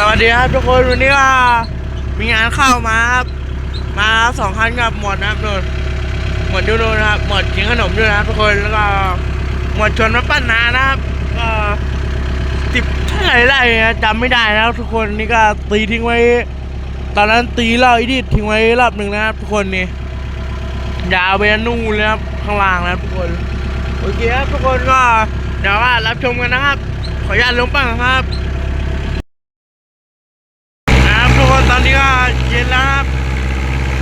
สวัสดีครับทุกคนวันนี้ก็มีงานเข้ามาครับมาสองคันกับหมวดนะครับโดนหมวดดูโนนะครับหมวดกินขนมด้วยนะครับทุกคนแล้วก็หมวดชวนมาปั้นนานะครับก็สิบเท่าไหร่ได้นะจำไม่ได้นะครับทุกคนนี่ก็ตีทิ้งไว้ ตอนนั้นตีเราอีดิททิ้งไว้รอบหนึ่งนะครับทุกคนนี่ยาวไปนู่นเลยครับข้างล่างนะครับทุกคนโอเคครับทุกคนก็เดี๋ยวว่ารับชมกันนะครับ ขออนุญาตลงปั้งครับ นะ ครับทุกคนตอนนี้ก็เย็นแล้วครับ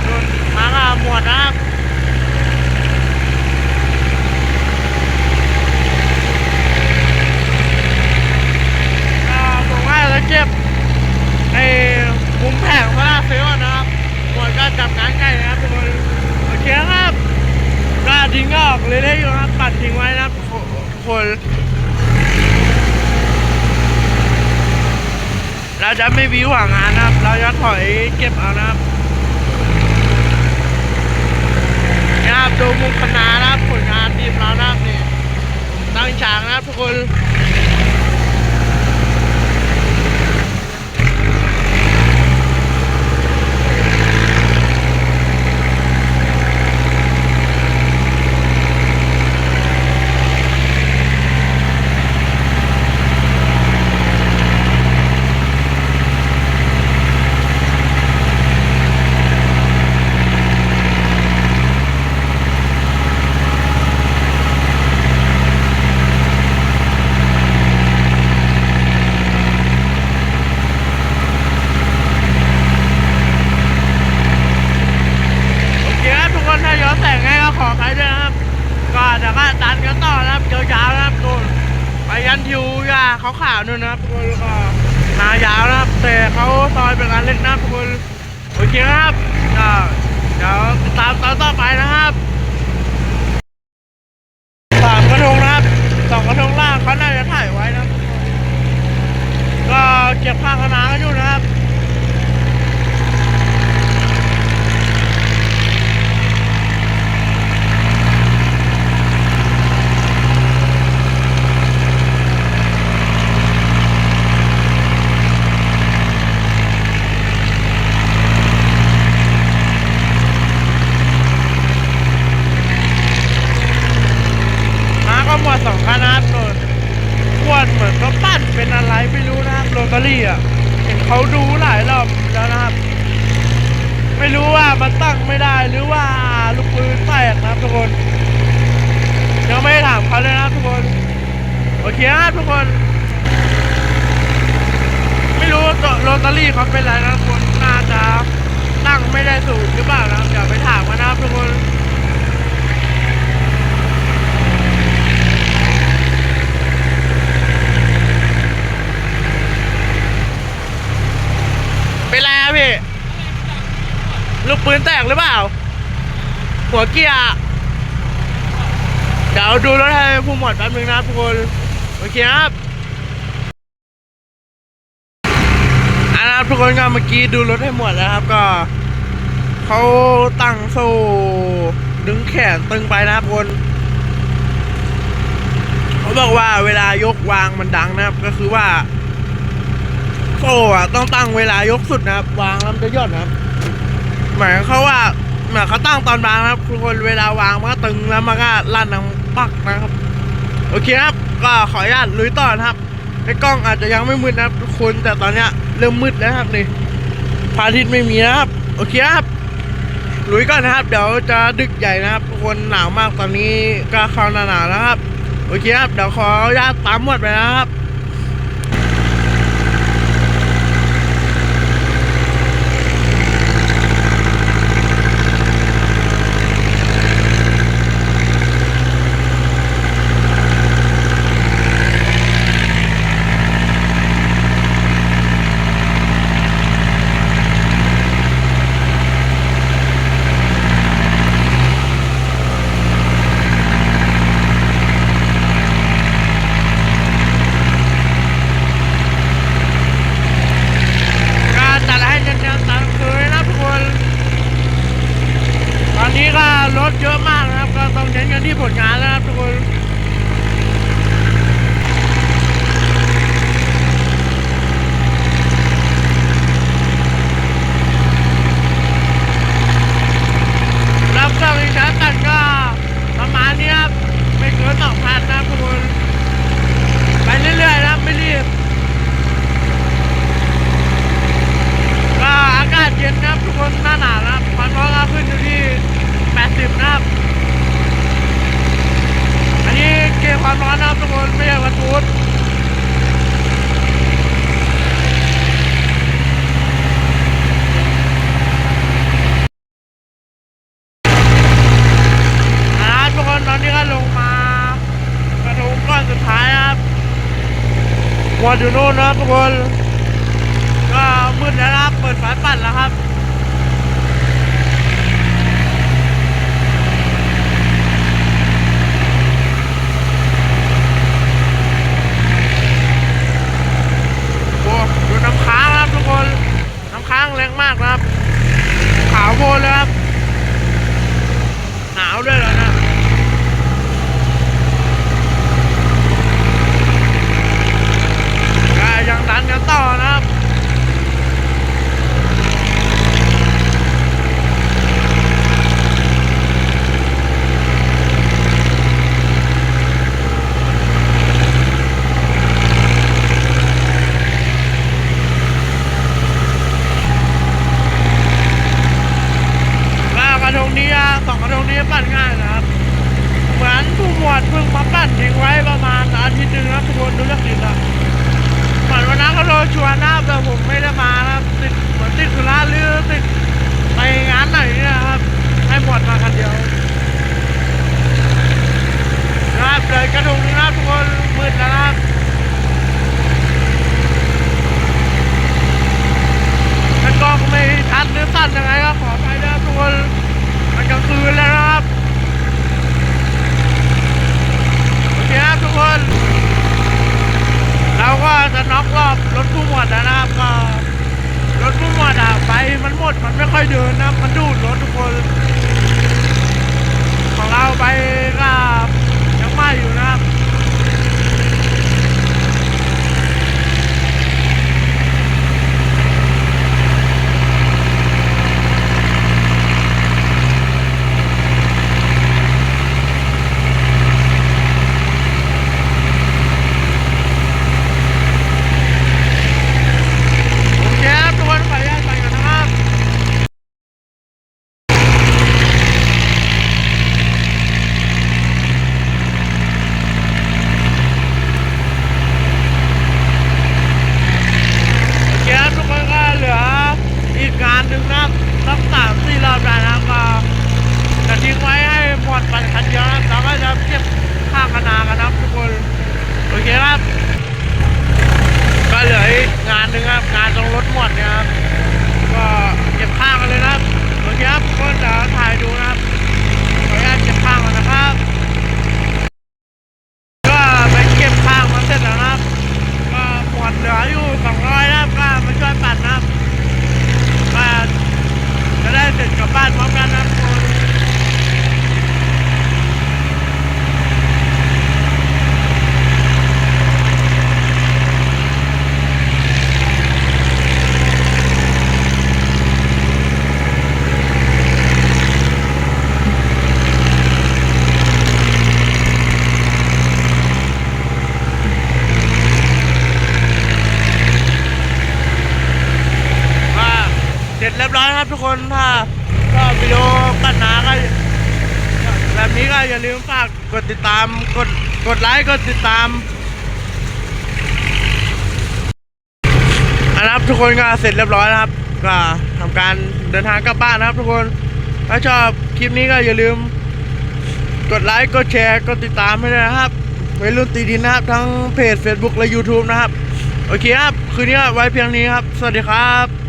ส่วนมาก็หมดนะครับผมว่าจะเก็บไอ้มุมแผงพระราเซลนะครับหมดก็จับงานใกล้นะครับทุกคนโอเคครับก็ทิ้งก็ออกเลยได้อยู่ครับปัดทิ้งไว้นะครับคน เราจะไม่วิวหางานนะครับ เราจะถอยเก็บเอานะครับนะครับดูมุมคณะนะครับผลงานทีมเรานะครับนี่ตั้งฉากนะครับทุกคน โอเคครับทุกคนถ้าย้อนแต่งให้ก็ขอใครด้วยนะครับ แต่วก็ดันกันต่อนะครับยาวๆนะครับทุกคนไปยันทิวยาขาวๆนู่นนะครับทุกคนแล้วก็หายาวนะครับแต่เขาซอยเป็นการเล็กนะครับทุกคนโอเคครับก็เดี๋ยวติดตามตอนต่อไปนะครับสามกระทงนะครับสองกระทงล่างเขาน่าจะถ่ายไว้นะครับทุกคนก็เก็บผ้าคณะกันอยู่นะครับ มาก็หมดสองคันนะครับโดน ขวดเหมือนเขาปั้นเป็นอะไรไม่รู้นะครับโรตารี่อะเห็นเขาดูหลายรอบแล้วนะครับ ไม่รู้ว่ามันตั้งไม่ได้หรือว่าลูกปืนแตกนะครับทุกคนยังไม่ได้ถามเขาเลยนะทุกคนโอเคนะครับทุกคน ไม่รู้โรตารี่เขาเป็นอะไรนะทุกคนน่าจะตั้งไม่ได้สูตรหรือเปล่านะครับเดี๋ยวไปถามกันนะครับทุกคน เป็นไรอะพี่ ลูกปืนแตกหรือเปล่า หัวเกียร์ เดี๋ยวดูรถให้ผู้หมวดแป๊บนึงนะทุกคน โอเคครับอันนะครับทุกคนก็เมื่อกี้ดูรถให้หมดแล้วครับก็เขาตั้งโซ่ดึงแขนตึงไปนะครับทุกคน เขาบอกว่าเวลายกวางมันดังนะครับ ก็คือว่า โซ่อะต้องตั้งเวลายกสุดนะครับ วางแล้วมันจะย่อนนะครับ หมายเขาว่าหมายเขาตั้งตอนวางนะครับทุกคนเวลาวางมันก็ตึงแล้วมันก็ลั่นดังปักนะครับ โอเคครับ ก็ขออนุญาตลุยต่อนะครับ ในกล้องอาจจะยังไม่มืดนะครับ ทุกคนแต่ตอนเนี้ยเริ่มมืดแล้วครับนี่พระอาทิตย์ไม่มีนะครับ โอเคครับลุยก่อนนะครับ เดี๋ยวจะดึกใหญ่นะครับ ทุกคนหนาวมากตอนนี้ก็เข้าหนาหนาวแล้วครับ โอเคครับ เดี๋ยวขออนุญาตตามหมดไปนะครับ การจัดให้เนียนๆตามเคยนะทุกคน ตอนนี้ก็รถเยอะมาก เน้นกันที่ผลงานแล้ว ร้อนนะครับทุกคนไม่ใช่วันพุธวันอยู่โน่นนะทุกคน ก็มืดแล้วครับ เปิดฝาปั่นแล้วครับ ขาวโพลนเลยครับ หนาวด้วยเหรอนะ ก็ยังดันกันต่อนะครับ ก็ก ระทงนี้อะสองกระทงนี้ปั่นง่ายนะครับ เหมือนผู้หมวดเพิ่งมาปั่นทิ้งไว้ประมาณอาทิตย์หนึงนะครับทุกคนดูจากติดอะเหมือนวันนั้นเขาโทรชวนนะครับแต่ผมไม่ได้มานะครับติดเหมือนติดสุราหรือติดไปงานไหนเนี่ยนะครับ ให้หมวดมาคันเดียวนะครับเลยกระทงนี้นะครับทุกคนมืดแล้วนะครับถ้ากล้องไม่ชัดหรือสั้นยังไงก็ขอไปนะครับทุกคนมันกลางคืนแล้วนะครับ โอเคครับทุกคน เราก็ จะน็อกรอบรถผู้หมวดนะครับก็รถผู้หมวดอะไฟมันหมดมันไม่ค่อยเดินนะมันดูดรถทุกคน ของเราไปก็ยังไม่อยู่นะครับ โอเคครับทุกคนขออนุญาตไปก่อนนะครับ โอเคครับทุกคนก็เหลืออีกงานหนึ่งนะครับสักสามสี่รอบได้นะครับก็จะทิ้งไว้ให้หมด ปันคันเดียวนะครับแล้วก็จะเก็บข้างคณากันนะครับทุกคนโอเคครับ ก็เหลืออีกงานหนึ่งครับงานตรงรถหมดนะครับก็เก็บข้างกันเลยนะครับโอเคครับทุกคนเดี๋ยวถ่ายดูนะครับขออนุญาตเก็บข้างก่อนนะครับ ก็ไปเก็บข้างมาเสร็จแล้วนะครับ ก็หมดเหลืออยู่สองร้อยนะครับก็มาช่วยปั่นนะครับก็จะได้เสร็จกลับบ้านพร้อมกันนะครับทุกคน ว่าเส ร้อยครับทุกคนถ้าก็วิดีโอปัญหาก็แบบนี้ก็อย่าลืมฝากกดติดตามกดกดไลค์กดติดตามนะครับทุกคนก็เสร็จเรียบร้อยนะครับ ก็ทำการเดินทางกลับบ้านนะครับ ทุกคนถ้าชอบคลิปนี้ก็อย่าลืม กดไลค์กดแชร์กดติดตามให้ด้วยนะครับวัยรุ่นตีดินนะครับ ทั้งเพจ Facebook และ YouTube นะครับ โอเคครับ คืนนี้ไว้เพียงนี้ครับ สวัสดีครับ